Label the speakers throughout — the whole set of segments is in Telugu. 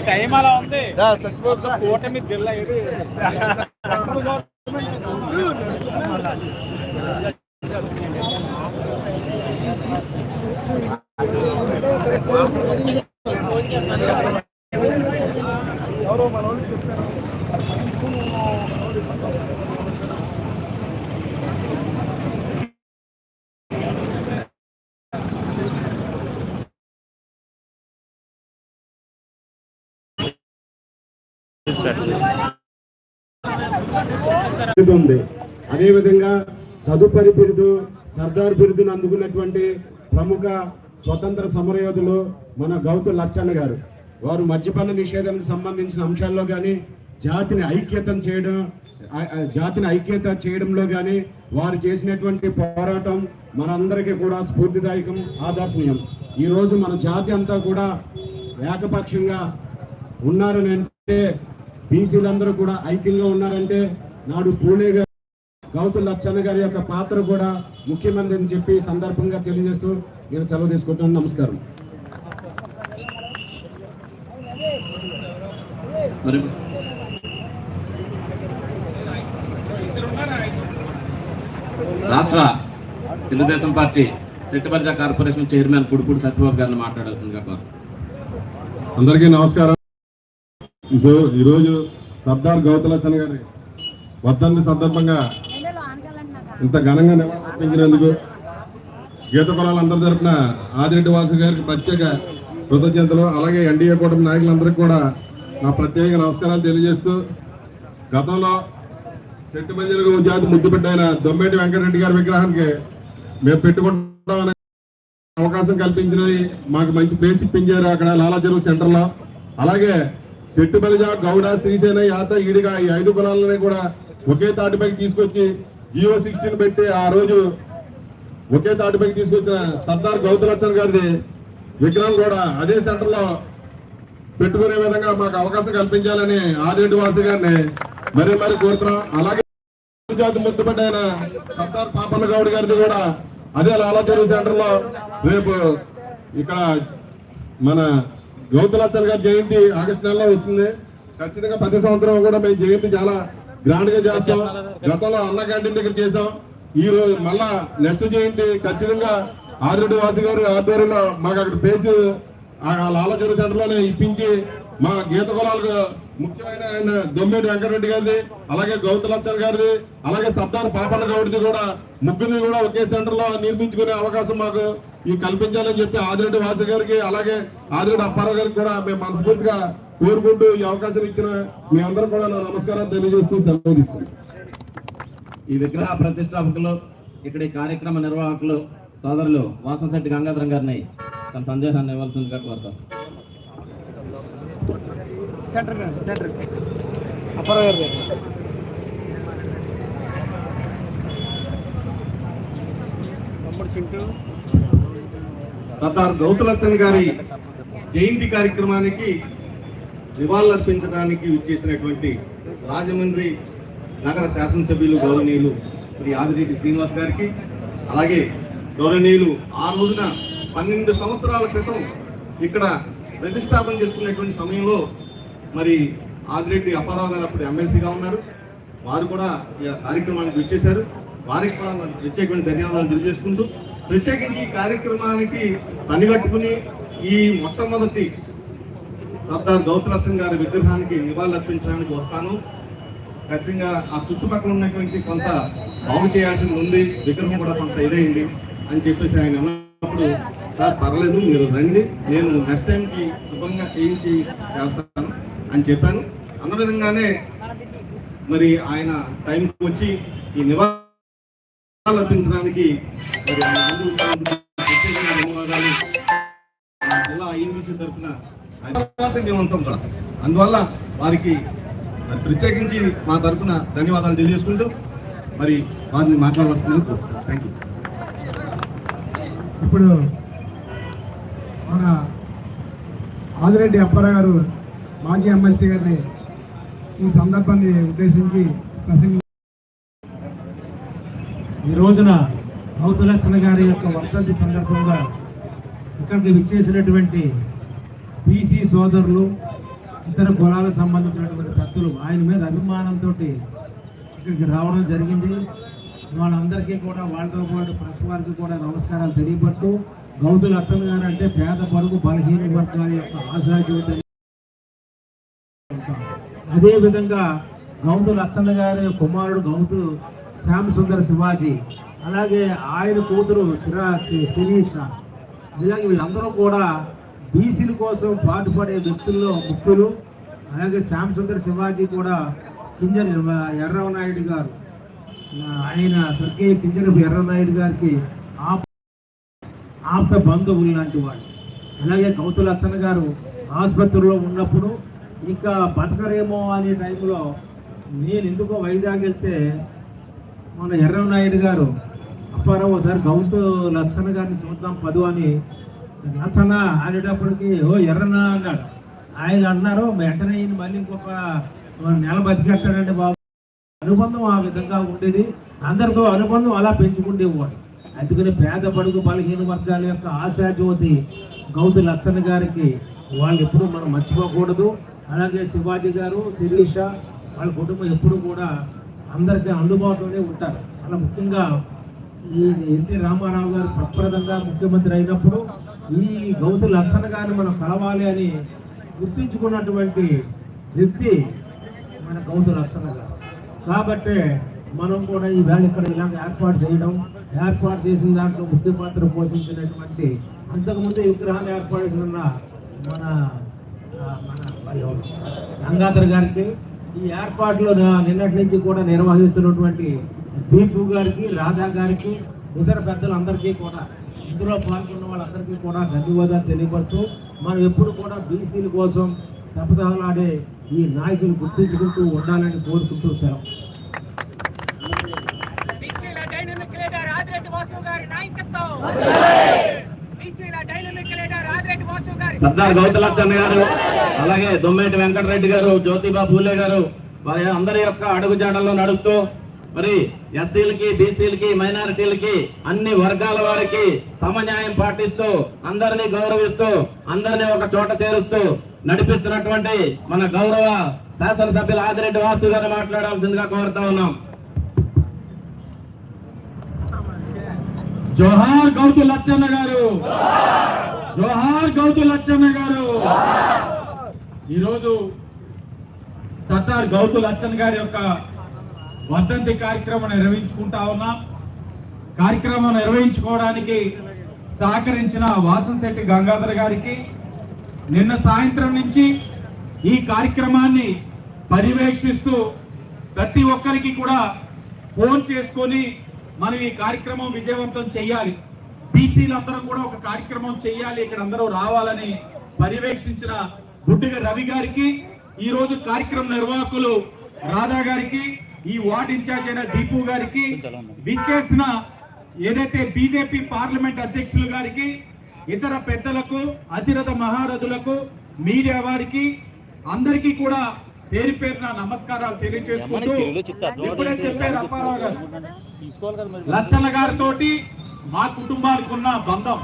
Speaker 1: ఈ టైం అలా ఉంది. కూటమి జిల్లా ఇది.
Speaker 2: అదేవిధంగా తదుపరి బిరుదు సర్దార్ బిరుదును అందుకున్నటువంటి ప్రముఖ స్వతంత్ర సమరయోధులు మన గౌతు లచ్చన్న గారు. వారు మద్యపాన నిషేధానికి సంబంధించిన అంశాల్లో కానీ జాతిని ఐక్యతం చేయడం జాతిని ఐక్యత చేయడంలో కానీ వారు చేసినటువంటి పోరాటం మనందరికీ కూడా స్ఫూర్తిదాయకం ఆదర్శనీయం. ఈ రోజు మన జాతి అంతా కూడా ఏకపక్షంగా ఉన్నారని అంటే బీసీలందరూ కూడా ఐక్యంగా ఉన్నారంటే నాడు పూలే గారు గౌతు లచ్చన్న గారి యొక్క పాత్ర కూడా ముఖ్యమంత్రి అని చెప్పి సందర్భంగా తెలియజేస్తూ నేను సెలవు తీసుకుంటున్నాను. నమస్కారం.
Speaker 3: మరి రాష్ట్ర Telugu Desam party Settibalija corporation chairman Kudupudi Satyababu గారిని మాట్లాడాల్సిందిగా
Speaker 2: అందరికీ నమస్కారం. సో ఈరోజు సర్దార్ గౌతలచ్చన్న గారి వర్ధంతి సందర్భంగా ఇంత ఘనంగా నివాళులర్పించినందుకు గీత కులాలందరి తరఫున ఆదిరెడ్డి వాసు గారికి ప్రత్యేక కృతజ్ఞతలు. అలాగే ఎన్డీఏ కూటమి నాయకులందరికీ కూడా నా ప్రత్యేక నమస్కారాలు తెలియజేస్తూ గతంలో చెట్టు మంజులకు జాతి ముద్దు పెట్టైన దొమ్మేటి వెంకటరెడ్డి గారి విగ్రహానికి మేము పెట్టుకుంటామని అవకాశం కల్పించినది. మాకు మంచి ప్లేస్ ఇప్పించారు అక్కడ లాలా చెరువు అలాగే చెట్టు బలిజ గౌడ శ్రీసేన యాత ఈడిగా ఈ ఐదు కులాలని కూడా ఒకే తాటిపైకి తీసుకొచ్చి జియో సిక్స్టీన్ పెట్టి ఆ రోజు ఒకే తాటిపైకి తీసుకొచ్చిన సర్దార్ గౌతలచ్చన్ గారిది విగ్రహం కూడా అదే సెంటర్లో పెట్టుకునే విధంగా మాకు అవకాశం కల్పించాలని ఆదిరెడ్డి గారిని మరీ మరీ కోరుతున్నాం. అలాగే జాతి ముద్దుపడ్డైన సర్దార్ పాపన్న గౌడ్ గారిది కూడా అదే లాలా సెంటర్లో రేపు ఇక్కడ మన గౌతలచ్చన్ గారి జయంతి ఆగస్టు నెలలో వస్తుంది. ఖచ్చితంగా ప్రతి సంవత్సరం కూడా మేము జయంతి చాలా గ్రాండ్గా చేస్తాం. గతంలో అన్న క్యాంటీన్ దగ్గర చేసాం ఈ రోజు మళ్ళా నెక్స్ట్ జయంతి ఖచ్చితంగా ఆర్రెడ్డి వాసి గారు ఆధ్వర్యంలో మాకు అక్కడ పేసి ఆ చెరువు సెంటర్లోనే ఇప్పించి మా గీత కులాలకు ముఖ్యమైన ఆయన దొమ్మేటి వెంకటరెడ్డి గారిది అలాగే గౌతలచ్చర్ గారిది అలాగే సర్దార్ పాపన్న గౌడిది కూడా ముగ్గురిని కూడా ఒకే సెంటర్లో నిర్మించుకునే అవకాశం మాకు ఈ కల్పించాలని చెప్పి ఆదిరెడ్డి వాసు గారికి అలాగే ఆదిరెడ్డి అప్పారావు గారికి కూడా మేము మనస్ఫూర్తిగా కోరుకుంటూ ఈ అవకాశం ఇచ్చిన మీ అందరూ కూడా నా నమస్కారాలు తెలియజేస్తూ సెలవు
Speaker 3: ఈ విగ్రహ ప్రతిష్టాపకులు ఇక్కడ ఈ కార్యక్రమ నిర్వాహకులు సోదరులు వాసంశెట్టి గంగాధరం గారిని తన సందేశాన్ని ఇవ్వాల్సిందిగా కోరుతాం.
Speaker 1: Centre centre. అప్పారావు గారి చింటూ.
Speaker 2: సర్దార్ గౌతలచ్చన్ గారి జయంతి కార్యక్రమానికి నివాళులర్పించడానికి విచ్చేసినటువంటి రాజమండ్రి నగర శాసనసభ్యులు గౌరవనీయులు శ్రీ ఆదిరెడ్డి శ్రీనివాస్ గారికి అలాగే గౌరవనీయులు ఆ రోజున పన్నెండు సంవత్సరాల క్రితం ఇక్కడ ప్రతిష్టాపన చేసుకునేటువంటి సమయంలో మరి ఆదిరెడ్డి అప్పారావు గారు అప్పుడు ఎమ్మెల్సీగా ఉన్నారు. వారు కూడా ఈ కార్యక్రమానికి విచ్చేశారు. వారికి కూడా నా ప్రత్యేకమైన ధన్యవాదాలు తెలియజేసుకుంటూ ప్రత్యేకించి ఈ కార్యక్రమానికి పనిగట్టుకుని ఈ మొట్టమొదటి సర్దార్ గౌతలక్ష్మి గారి విగ్రహానికి నివాళులర్పించడానికి వస్తాను. ఖచ్చితంగా ఆ చుట్టుపక్కల ఉన్నటువంటి కొంత బాగు చేయాల్సింది ఉంది విగ్రహం కూడా కొంత ఇదైంది అని చెప్పేసి ఆయన అన్నప్పుడు సార్ పర్లేదు మీరు రండి నేను నెక్స్ట్ టైంకి శుభంగా చేయించి చేస్తాను అని చెప్పాను. అన్న విధంగానే మరి ఆయన టైంకి వచ్చి ఈ నివాళులు అర్పించడానికి మరి ధన్యవాదాలు. జిల్లా ఐఎన్బిసి తరఫున తర్వాత కూడా అందువల్ల వారికి ప్రత్యేకించి మా తరఫున ధన్యవాదాలు తెలియజేసుకుంటూ మరి వారిని మాట్లాడవలసింది థ్యాంక్ యూ
Speaker 4: ఇప్పుడు మన ఆదిరెడ్డి అప్పారావు గారు మాజీ ఎమ్మెల్సీ గారిని ఈ సందర్భాన్ని ఉద్దేశించి ప్రసంగి ఈ రోజున గౌతులచ్చన గారి యొక్క వర్ధంతి సందర్భంగా ఇక్కడికి విచ్చేసినటువంటి బీసీ సోదరులు ఇతర కులాలకు సంబంధించినటువంటి భక్తులు ఆయన మీద అభిమానంతో ఇక్కడికి రావడం జరిగింది. వాళ్ళందరికీ కూడా వాళ్ళతో పాటు ప్రెస్ వారికి కూడా నమస్కారాలు తెలియబట్టు గౌతుల అచ్చన్ గారు అంటే పేద పరుగు బలహీన వర్గాల యొక్క ఆశాజ్యోతి అదేవిధంగా గౌతు గారి కుమారుడు గౌతు శ్యామ్ సుందర్ శివాజీ అలాగే ఆయన కూతురు శిరా శిరీష. ఇలాగే వీళ్ళందరూ కూడా బీసీల కోసం పాటుపడే వ్యక్తుల్లో ముఖ్యులు. అలాగే శ్యామ్ సుందర్ శివాజీ కూడా కింజర్ ఎర్రవ నాయుడు గారు. ఆయన స్వర్గీయ కింజరపు ఎర్రనాయుడు గారికి ఆప్ ఆప్త బంధువులు లాంటి వాడు అలాగే గౌతు లక్షణ గారు ఆసుపత్రిలో ఉన్నప్పుడు ఇంకా బతకరేమో అనే టైంలో నేను ఎందుకో వైజాగ్ వెళ్తే మన ఎర్రనాయుడు గారు అప్పారావు ఒకసారి గౌతు లచ్చన్న గారిని చూద్దాం పదు అని. లచ్చన్న అనేటప్పటికి ఓ ఎర్రన్న అన్నాడు. ఆయన అన్నారు వెంటనే ఈయన మళ్ళీ ఇంకొక నెల బతికెట్టాడండి బాబు. అనుబంధం ఆ విధంగా ఉండేది. అందరితో అనుబంధం అలా పెంచుకుండేవాడు అందుకని పేద పడుగు బలహీన వర్గాల యొక్క ఆశాజ్యోతి గౌతు లచ్చన్న గారికి వాళ్ళు ఎప్పుడూ మనం మర్చిపోకూడదు. అలాగే శివాజీ గారు శిరీష వాళ్ళ కుటుంబం ఎప్పుడు కూడా అందరికీ అందుబాటులోనే ఉంటారు. అలా ముఖ్యంగా ఈ ఎన్టీ రామారావు గారు ప్రప్రదంగా ముఖ్యమంత్రి అయినప్పుడు ఈ గౌతు లక్షణ గారిని మనం కలవాలి అని గుర్తించుకున్నటువంటి వ్యక్తి మన గౌతు లక్షణ గారు. కాబట్టి మనం కూడా ఈ వేళ ఇక్కడ ఇలాగ ఏర్పాటు చేయడం ఏర్పాటు చేసిన దాంట్లో ముఖ్య పాత్ర పోషించినటువంటి అంతకుముందు విగ్రహాలు విగ్రహాన్ని ఏర్పాటు చేసిన మన మన గంగాధర్ గారికి ఈ ఏర్పాట్లు నిన్నటి నుంచి కూడా నిర్వహిస్తున్నటువంటి దీపు గారికి రాధా గారికి ఇతర పెద్దలందరికీ కూడా ఇందులో పాల్గొన్న వాళ్ళందరికీ కూడా ధన్యవాదాలు తెలియపరుస్తూ మనం ఎప్పుడు కూడా బీసీల కోసం తప్పదలాడే ఈ నాయకులు గుర్తించుకుంటూ ఉండాలని కోరుకుంటూ సెలవు.
Speaker 5: బీసీల డైనమిక్ లీడర్ ఆదిరెడ్డి వాసు గారి నాయకత్వం. బీసీల డైనమిక్
Speaker 3: సర్దార్ గౌతలచ్చన్న గారు అలాగే దొమ్మేటి వెంకటరెడ్డి గారు జ్యోతిబా పూలే గారు వారి అందరి యొక్క అడుగుజాడల్లో నడుపుతూ మరి ఎస్సీలకి బీసీలకి మైనారిటీలకి అన్ని వర్గాల వారికి సమన్యాయం పాటిస్తూ అందరినీ గౌరవిస్తూ అందరినీ ఒక చోట చేరుస్తూ నడిపిస్తున్నటువంటి మన గౌరవ శాసనసభ్యులు ఆదిరెడ్డి వాసు గారు మాట్లాడాల్సిందిగా కోరుతా ఉన్నాం.
Speaker 6: జోహార్ గౌతు లచ్చన్న గారు. జోహార్ గౌతు లచ్చన్న గారు. ఈరోజు సర్దార్ గౌతు లచ్చన్ గారి యొక్క వర్ధంతి కార్యక్రమం నిర్వహించుకుంటా ఉన్నాం. కార్యక్రమం నిర్వహించుకోవడానికి సహకరించిన వాసంశెట్టి గంగాధర్ గారికి నిన్న సాయంత్రం నుంచి ఈ కార్యక్రమాన్ని పర్యవేక్షిస్తూ ప్రతి ఒక్కరికి కూడా ఫోన్ చేసుకొని మనం ఈ కార్యక్రమం విజయవంతం చేయాలి. బీసీలందరం కూడా ఒక కార్యక్రమం చేయాలి ఇక్కడ అందరూ రావాలని పర్యవేక్షించిన బుడ్డిగ రవి గారికి ఈ రోజు కార్యక్రమ నిర్వాహకులు రాధా గారికి ఈ వార్డ్ ఇన్ఛార్జ్ అయిన దీపు గారికి విచ్చేసిన ఏదైతే బీజేపీ పార్లమెంట్ అధ్యక్షులు గారికి ఇతర పెద్దలకు అతిరథ మహారథులకు మీడియా వారికి అందరికీ కూడా పేరు పేరున నమస్కారాలు తెలియజేసుకుంటూ ఇప్పుడే చెప్పారు అప్పారావు గారు. లచ్చన్న గారితో మా కుటుంబానికి ఉన్న బంధం.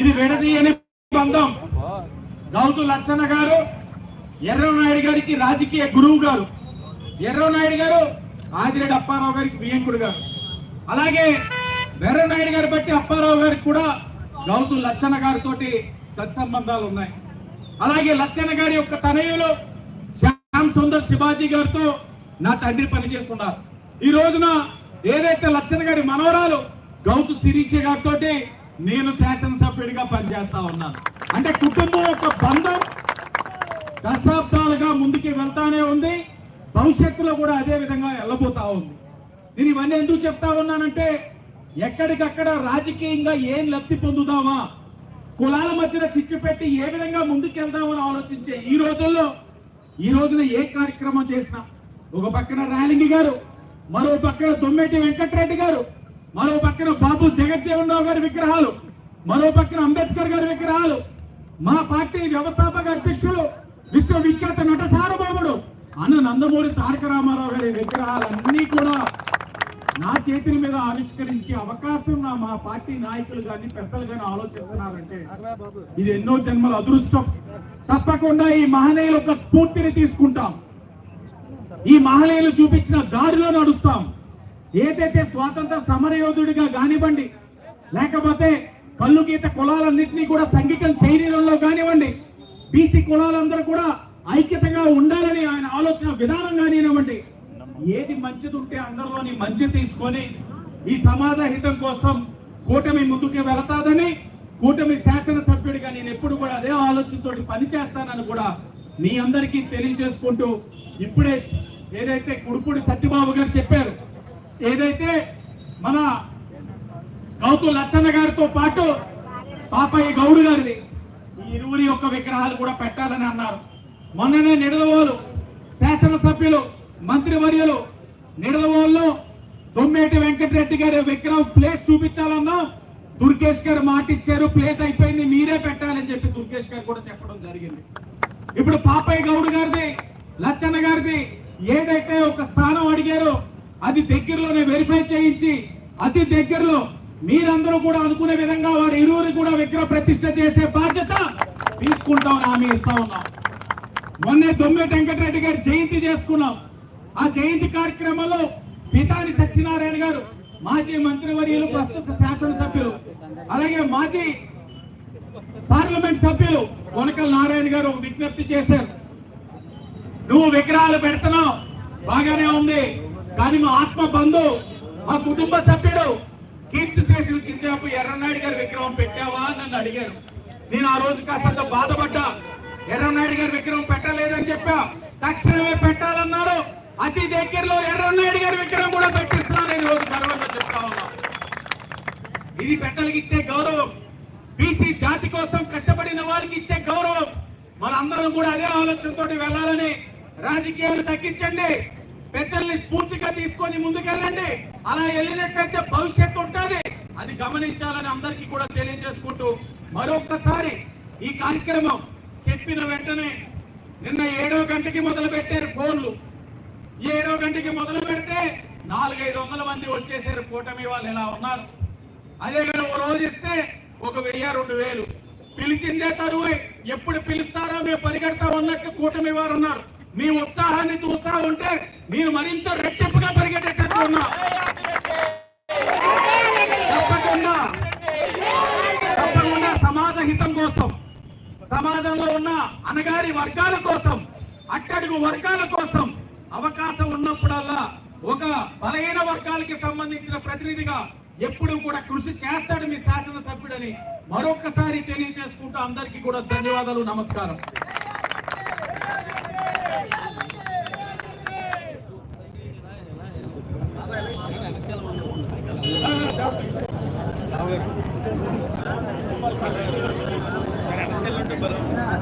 Speaker 6: ఇది విడదీయని బంధం. గౌతు లచ్చన్న గారు ఎర్రనాయుడు గారికి రాజకీయ గురువు గారు. ఎర్రనాయుడు గారు ఆదిరెడ్డి అప్పారావు గారికి ప్రియంకుడు గారు. అలాగే ఎర్రనాయుడు గారి బట్టి అప్పారావు గారికి కూడా గౌతు లచ్చన్న గారితో సత్సంబంధాలు ఉన్నాయి. అలాగే లచ్చన్న గారి యొక్క తనయులు శ్యామ్ సుందర్ శివాజీ గారితో నా తండ్రి పనిచేస్తున్నారు. ఈ రోజున ఏదైతే లచ్చన్ గారి మనవరాలు గౌతు శిరీష గారితో నేను శాసనసభ్యుడిగా పనిచేస్తా ఉన్నాను. అంటే కుటుంబం యొక్క బంధం దశాబ్దాలుగా ముందుకి వెళ్తానే ఉంది. భవిష్యత్తులో కూడా అదే విధంగా వెళ్ళబోతా ఉంది. నేను ఇవన్నీ ఎందుకు చెప్తా ఉన్నానంటే ఎక్కడికక్కడ రాజకీయంగా ఏం లబ్ధి పొందుదామా కులాల మధ్యన చిచ్చు పెట్టి ఏ విధంగా ముందుకెళ్దామని ఆలోచించే ఈ రోజుల్లో ఈ రోజున ఏ కార్యక్రమం చేసినా ఒక పక్కన రాయలింగి గారు మరో పక్కన దొమ్మెటి వెంకటరెడ్డి గారు మరో పక్కన బాబు జగజ్జీవన్ రావు గారి విగ్రహాలు మరో పక్కన అంబేద్కర్ గారి విగ్రహాలు మా పార్టీ వ్యవస్థాపక అధ్యక్షుడు విశ్వవిఖ్యాత నట సార్వభౌముడు అన్న నందమూరి తారక రామారావు గారి విగ్రహాలన్నీ కూడా నా చేతుల మీద ఆవిష్కరించే అవకాశం నా మా పార్టీ నాయకులు కానీ పెద్దలు కానీ ఆలోచిస్తున్నారంటే ఇది ఎన్నో జన్మల అదృష్టం. తప్పకుండా ఈ మహనీయుల యొక్క స్ఫూర్తిని తీసుకుంటాం. ఈ మహనీయులు చూపించిన దారిలో నడుస్తాం. ఏదైతే స్వాతంత్ర సమరయోధుడిగా కానివ్వండి లేకపోతే కళ్ళు గీత కులాలన్నింటినీ కూడా సంఘికం చేయడంలో కానివ్వండి బీసీ కులాలందరూ కూడా ఐక్యతగా ఉండాలని ఆయన ఆలోచన విధానం కానివ్వండి ఏది మంచిది ఉంటే అందరిలోని మంచి తీసుకొని ఈ సమాజ హితం కోసం కూటమి ముందుకు వెళతాదని కూటమి శాసనసభ్యుడిగా నేను ఎప్పుడు కూడా అదే ఆలోచనతోటి పనిచేస్తానని కూడా మీ అందరికీ తెలియజేసుకుంటూ ఇప్పుడే ఏదైతే కుడుపుడి సత్యబాబు గారు చెప్పారు ఏదైతే మన గౌతు లచ్చన్న గారితో పాటు పాపయ్య గౌడు గారిది ఈ ఇరువురి యొక్క విగ్రహాలు కూడా పెట్టాలని అన్నారు. మొన్ననే నిడదవోలు శాసనసభ్యులు మంత్రివర్యులు నిడదవోలు దొమ్మేటి వెంకటరెడ్డి గారి విగ్రహం ప్లేస్ చూపించాలన్నా దుర్గేష్ గారు మాట ఇచ్చారు ప్లేస్ అయిపోయింది మీరే పెట్టాలని చెప్పి దుర్గేష్ గారు కూడా చెప్పడం జరిగింది. ఇప్పుడు పాపయ్య గౌడ్ గారిది లచ్చన్న గారిది ఏదైతే ఒక స్థానం అడిగారో అది దగ్గరలోనే వెరిఫై చేయించి అతి దగ్గరలో మీరందరూ కూడా అనుకునే విధంగా వారి ఇరువురు కూడా విగ్రహ ప్రతిష్ట చేసే బాధ్యత తీసుకుంటామని హామీ ఇస్తా ఉన్నాం. మొన్నే తొమ్మిది వెంకటరెడ్డి గారి జయంతి చేసుకున్నాం. ఆ జయంతి కార్యక్రమంలో పితాని సత్యనారాయణ గారు మాజీ మంత్రివర్యులు ప్రస్తుత శాసనసభ్యులు అలాగే మాజీ పార్లమెంట్ సభ్యులు వనకల్ నారాయణ గారు విజ్ఞప్తి చేశారు. నువ్వు విగ్రహాలు పెడుతున్నావు. బాగానే ఉంది. కానీ మా ఆత్మ బంధు మా కుటుంబ సభ్యుడు కీర్తి శేషులు కింజాపు ఎర్రనాయుడు గారి విగ్రహం పెట్టావా అని నన్ను అడిగారు. నేను ఆ రోజు కాస్తంత బాధపడ్డా. ఎర్రనాయుడు గారి విగ్రహం పెట్టలేదని చెప్పా. తక్షణమే పెట్టాలన్నారు. అతి దగ్గరలో ఎర్రనాయుడు గారి విగ్రహం కూడా పెట్టిస్తున్నాను ఈ రోజు గర్వంగా చెప్తా ఉన్నా. ఇది పెట్టలకి ఇచ్చే గౌరవం. బీసీ జాతి కోసం కష్టపడిన వారికి ఇచ్చే గౌరవం. మనందరం కూడా అదే ఆలోచనతో వెళ్ళాలని రాజకీయాలు తగ్గించండి. పెద్దల్ని స్ఫూర్తిగా తీసుకొని ముందుకెళ్ళండి. అలా వెళ్ళినట్లయితే భవిష్యత్తు ఉంటుంది. అది గమనించాలని అందరికీ కూడా తెలియజేసుకుంటూ మరొకసారి ఈ కార్యక్రమం చెప్పిన వెంటనే నిన్న ఏడో గంటకి మొదలు పెట్టారు ఫోన్లు. ఏడో గంటకి మొదలు పెడితే నాలుగైదు వందల మంది వచ్చేసారు. కూటమి వాళ్ళు ఇలా ఉన్నారు. అదే కానీ ఓ రోజు ఇస్తే ఒక వెయ్యి రెండు వేలు. పిలిచిందే తరువై ఎప్పుడు పిలుస్తారో మేము పరిగెడతా ఉన్నట్టు కూటమి వారు ఉన్నారు. మీ ఉత్సాహాన్ని చూస్తా ఉంటే మీరు మరింత రెట్టింపుగా పరిగెట్టేటట్టు ఉన్నా. తప్పకుండా. తప్పకుండా సమాజ హితం కోసం సమాజంలో ఉన్న అనగారి వర్గాల కోసం అట్టడుగు వర్గాల కోసం అవకాశం ఉన్నప్పుడల్లా ఒక బలహీన వర్గాలకి సంబంధించిన ప్రతినిధిగా ఎప్పుడు కూడా కృషి చేస్తాడు మీ శాసనసభ్యుడని మరొకసారి తెలియజేసుకుంటూ అందరికీ కూడా ధన్యవాదాలు నమస్కారం.